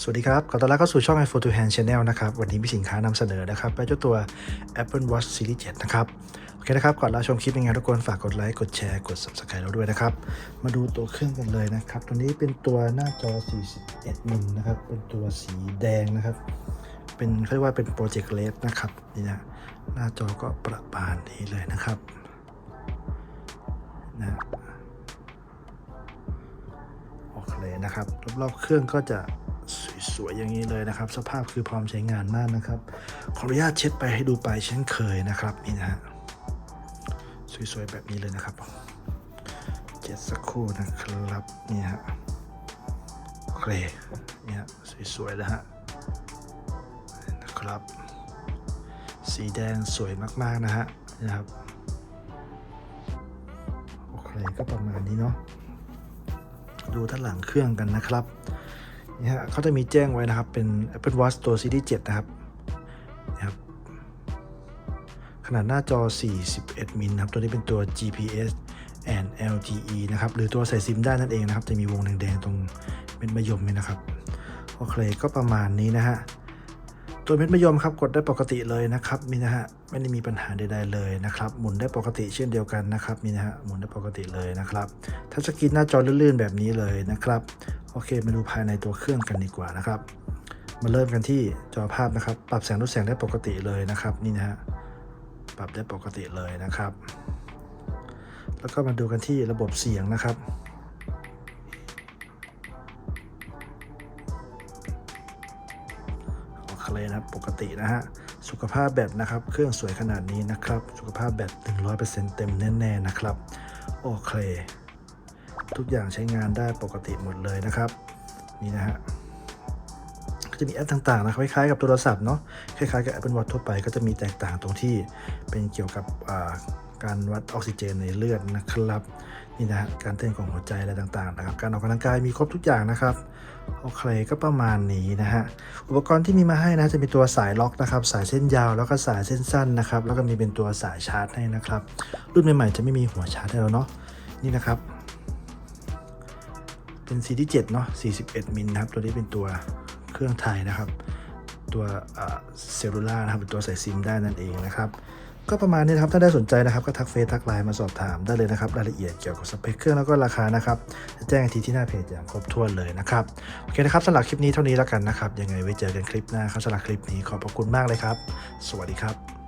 สวัสดีครับ ขอต้อนรับเข้าสู่ช่อง iPhone to Hand Channel นะครับ วันนี้มีสินค้านำเสนอนะครับเป็นเจ้าตัว Apple Watch Series 7 นะครับ โอเคนะครับ ก่อนเราชมคลิปยังไงทุกคนฝากกดไลค์ กดแชร์ กด Subscribe เราด้วยนะครับ มาดูตัวเครื่องกันเลยนะครับ ตัวนี้เป็นตัวหน้าจอ 41มิลนะครับ เป็นตัวสีแดงนะครับ เป็นเขาเรียกว่าเป็นโปรเจกต์เลสนะครับ นี่นะ หน้าจอก็ประมาณนี้เลยนะครับ นะโอเคนะครับ รอบๆเครื่องก็จะ สวยอย่างนี้เลยนะครับ สภาพคือพร้อมใช้งานมากนะครับ ขออนุญาตเช็ดไปให้ดูไปเช่นเคยนะครับนี่นะฮะสวยๆแบบนี้เลยนะครับเจ็ดสักครู่นะครับนี่ฮะโอเคนี่ยสวยๆแล้วฮะนะครับ สีแดงสวยมากๆนะฮะนี่นะครับโอเคก็ประมาณนี้เนาะดูท่านหลังเครื่องกันนะครับ นี่ฮะเขาจะมีแจ้งไว้นะครับ เป็น Apple Watch ตัว Series 7 นะครับนะครับ ขนาดหน้าจอ 41 มิลนะครับ ตัวนี้เป็นตัว GPS and LTE นะครับ หรือตัวใส่ซิมได้นั่นเองนะครับ จะมีวงแดงๆตรงเม็ดมะยมเนี่ยนะครับ โอเคก็ประมาณนี้นะฮะ ตัวเม็ดมะยมครับ กดได้ปกติเลยนะครับมีนะฮะ ไม่ได้มีปัญหาใดๆเลยนะครับ หมุนได้ปกติเช่นเดียวกันนะครับมีนะฮะ หมุนได้ปกติเลยนะครับทัชสกรีนหน้าจอลื่นๆแบบนี้เลยนะครับ โอเคมาดูภายในตัวเครื่องกันดีกว่านะครับ มาเริ่มกันที่จอภาพนะครับ ปรับแสงลดแสงได้ปกติเลยนะครับ นี่นะฮะ ปรับได้ปกติเลยนะครับ แล้วก็มาดูกันที่ระบบเสียงนะครับโอเคนะครับปกตินะฮะ สุขภาพแบตนะครับ เครื่องสวยขนาดนี้นะครับ สุขภาพแบต100%เต็มแน่ๆนะครับ โอเค ทุกอย่างใช้งานได้ปกติหมดเลยนะครับ นี่นะฮะก็จะมีแอปต่างๆนะคล้ายๆกับโทรศัพท์เนาะคล้ายๆกับ Apple Watch ทั่วไปก็จะมีแตกต่างตรงที่เป็นเกี่ยวกับการวัดออกซิเจนในเลือดนะครับนี่นะฮะการเต้นของหัวใจอะไรต่างๆนะครับ การออกกำลังกายมีครบทุกอย่างนะครับโอเคก็ประมาณนี้นะฮะอุปกรณ์ที่มีมาให้นะจะมีตัวสายล็อกนะครับ สายเส้นยาวแล้วก็สายเส้นสั้นนะครับ แล้วก็มีเป็นตัวสายชาร์จให้นะครับ รุ่นใหม่ๆจะไม่มีหัวชาร์จให้เราเนาะนี่นะครับ เป็นซีที่7เนาะ41มิลนะครับ ตัวนี้เป็นตัวเครื่องไทยนะครับ ตัวเซลลูล่านะครับเป็นตัวใส่ซิมได้นั่นเองนะครับ ก็ประมาณนี้นะครับ ถ้าได้สนใจนะครับ ก็ทักเฟซทักไลน์มาสอบถามได้เลยนะครับ รายละเอียดเกี่ยวกับสเปคเครื่องแล้วก็ราคานะครับ จะแจ้งอีกทีที่หน้าเพจอย่างครบถ้วนเลยนะครับ โอเคนะครับสำหรับคลิปนี้เท่านี้แล้วกันนะครับ ยังไงไว้เจอกันคลิปหน้าครับสำหรับคลิปนี้ขอบพระคุณมากเลยครับ สวัสดีครับ